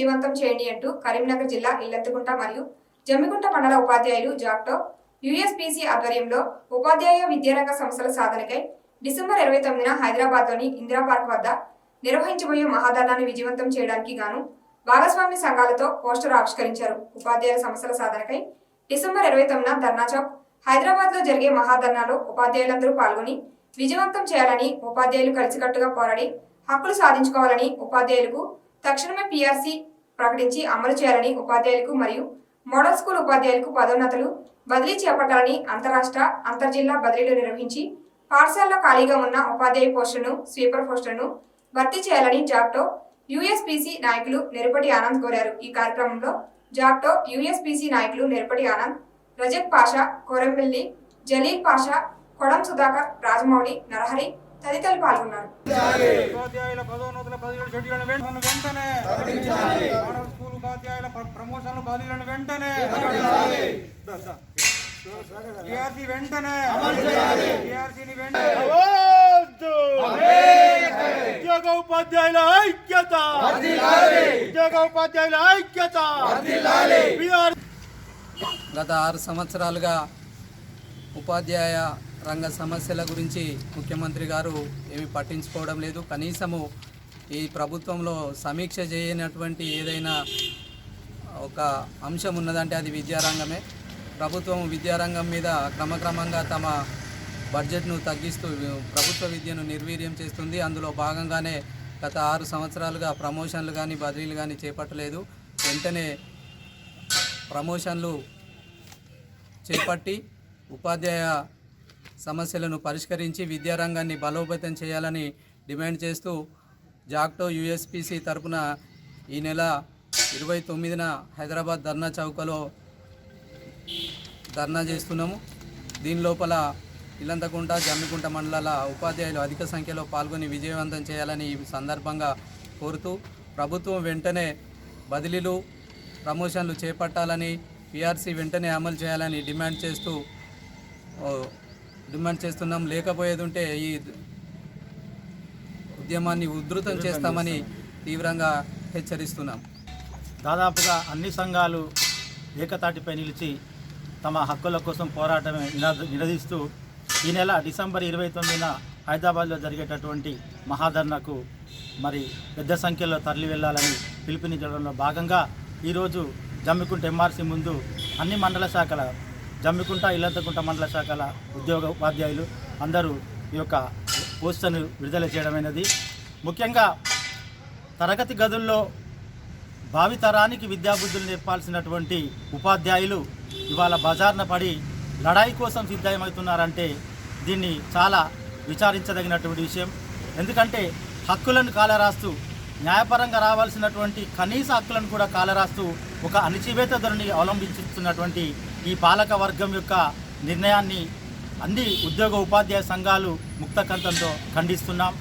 విజయవంతం చేయండి అంటూ కరీంనగర్ జిల్లా ఇల్లంతకుంట మరియు జమ్మికుంట మండల ఉపాధ్యాయులు జాక్టో యుఎస్పిసి ఆధ్వర్యంలో ఉపాధ్యాయ విద్యారంగ సంస్థల సాధనకై డిసెంబర్ ఇరవై తొమ్మిదిన హైదరాబాద్లోని ఇందిరా పార్క్ వద్ద నిర్వహించబోయే మహాధర్నాన్ని విజయవంతం చేయడానికి గాను భాగస్వామ్య సంఘాలతో పోస్టర్ ఆవిష్కరించారు. ఉపాధ్యాయుల సమస్యల సాధనకై డిసెంబర్ ఇరవై తొమ్మిదిన ధర్నా చౌక్ హైదరాబాద్లో జరిగే మహాధర్నాలో ఉపాధ్యాయులందరూ పాల్గొని విజయవంతం చేయాలని ఉపాధ్యాయులు కలిసికట్టుగా పోరాడి హక్కులు సాధించుకోవాలని ఉపాధ్యాయులకు తక్షణమే పిఆర్సీ ప్రకటించి అమలు చేయాలని ఉపాధ్యాయులకు మరియు మోడల్ స్కూల్ ఉపాధ్యాయులకు పదోన్నతులు బదిలీ చేపట్టాలని అంతరాష్ట్ర అంతర్జిల్లా బదిలీలు నిర్వహించి పాఠశాలలో ఖాళీగా ఉన్న ఉపాధ్యాయ పోస్టులను స్వీపర్ పోస్టులను భర్తీ చేయాలని జాక్టో యుఎస్పిసి నాయకులు నెరుపటి ఆనంద్ కోరారు. ఈ కార్యక్రమంలో జాక్టో యుఎస్పిసి నాయకులు నెరుపటి ఆనంద్ రజక్ పాషా కోరంబెల్లి జలీల్ పాషా కొడం సుధాకర్ రాజమౌళి నరహరి తదితరులు పాల్గొన్నారు. ఉపాధ్యాయుల పదోన్నతుల బదిలీల షెడ్యూల్ వెంటనే స్కూల్ ఉపాధ్యాయుల ప్ర- ప్రమోషన్ల బదిలీలను వెంటనే. టీఆర్సీ వెంటనే టీఆర్సీని వెంటనే! ఉద్యోగ ఉపాధ్యాయుల ఐక్యత! ఉద్యోగ ఉపాధ్యాయుల ఐక్యత! గత ఆరు సంవత్సరాలుగా ఉపాధ్యాయ రంగ సమస్యల గురించి ముఖ్యమంత్రి గారు ఏమి పట్టించుకోవడం లేదు. కనీసము ఈ ప్రభుత్వంలో సమీక్ష చేయనటువంటి ఏదైనా ఒక అంశం ఉన్నదంటే అది విద్యారంగమే. ప్రభుత్వం విద్యారంగం మీద క్రమక్రమంగా తమ బడ్జెట్ను తగ్గిస్తూ ప్రభుత్వ విద్యను నిర్వీర్యం చేస్తుంది. అందులో భాగంగానే గత ఆరు సంవత్సరాలుగా ప్రమోషన్లు కానీ బదిలీలు కానీ చేపట్టలేదు. వెంటనే ప్రమోషన్లు చేపట్టి ఉపాధ్యాయ సమస్యలను పరిష్కరించి విద్యారంగాన్ని బలోపేతం చేయాలని డిమాండ్ చేస్తూ జాక్టో యుఎస్పిసి తరపున ఈ నెల ఇరవై తొమ్మిదిన హైదరాబాద్ ధర్నా చౌకలో ధర్నా చేస్తున్నాము. దీని లోపల ఇల్లంతకుంట జమ్మికుంట మండలాల ఉపాధ్యాయులు అధిక సంఖ్యలో పాల్గొని విజయవంతం చేయాలని ఈ సందర్భంగా కోరుతూ ప్రభుత్వం వెంటనే బదిలీలు ప్రమోషన్లు చేపట్టాలని పిఆర్సీ వెంటనే అమలు చేయాలని డిమాండ్ చేస్తూ డిమాండ్ చేస్తున్నాం. లేకపోయేది ఉంటే ఈ ఉద్యమాన్ని ఉధృతం చేస్తామని తీవ్రంగా హెచ్చరిస్తున్నాం. దాదాపుగా అన్ని సంఘాలు ఏకతాటిపై నిలిచి తమ హక్కుల కోసం పోరాటమే నినాద నినదిస్తూ ఈ నెల డిసెంబర్ ఇరవై తొమ్మిదిన హైదరాబాద్లో జరిగేటటువంటి మహాధర్నాకు మరి పెద్ద సంఖ్యలో తరలి వెళ్ళాలని పిలుపునిచ్చడంలో భాగంగా ఈరోజు జమ్మికుంట ఎంఆర్సీ ముందు అన్ని మండల శాఖల జమ్మికుంట ఇల్లంతకుంట మండల శాఖల ఉద్యోగ ఉపాధ్యాయులు అందరూ ఈ యొక్క పోస్టును విడుదల చేయడమైనది. ముఖ్యంగా తరగతి గదుల్లో భావితరానికి విద్యాబుద్ధులు నేర్పాల్సినటువంటి ఉపాధ్యాయులు ఇవాళ బజార్న పడి లడాయి కోసం సిద్ధమవుతున్నారంటే దీన్ని చాలా విచారించదగినటువంటి విషయం. ఎందుకంటే హక్కులను కాలరాస్తూ న్యాయపరంగా రావాల్సినటువంటి కనీస హక్కులను కూడా కాలరాస్తూ ఒక అణిచివేత ధరని అవలంబించుతున్నటువంటి ఈ పాలక వర్గం యొక్క నిర్ణయాన్ని అన్ని ఉద్యోగ ఉపాధ్యాయ సంఘాలు ముక్తకంఠంతో ఖండిస్తున్నాం.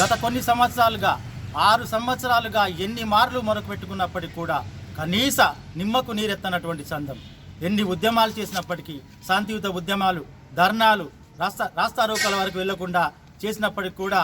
గత కొన్ని సంవత్సరాలుగా ఆరు సంవత్సరాలుగా ఎన్ని మార్లు మొరకు పెట్టుకున్నప్పటికీ కూడా కనీస నిమ్మకు నీరెత్తనటువంటి సందం ఎన్ని ఉద్యమాలు చేసినప్పటికీ శాంతియుత ఉద్యమాలు ధర్నాలు రాస్తా రాస్తారోకల వరకు వెళ్ళకుండా చేసినప్పటికీ కూడా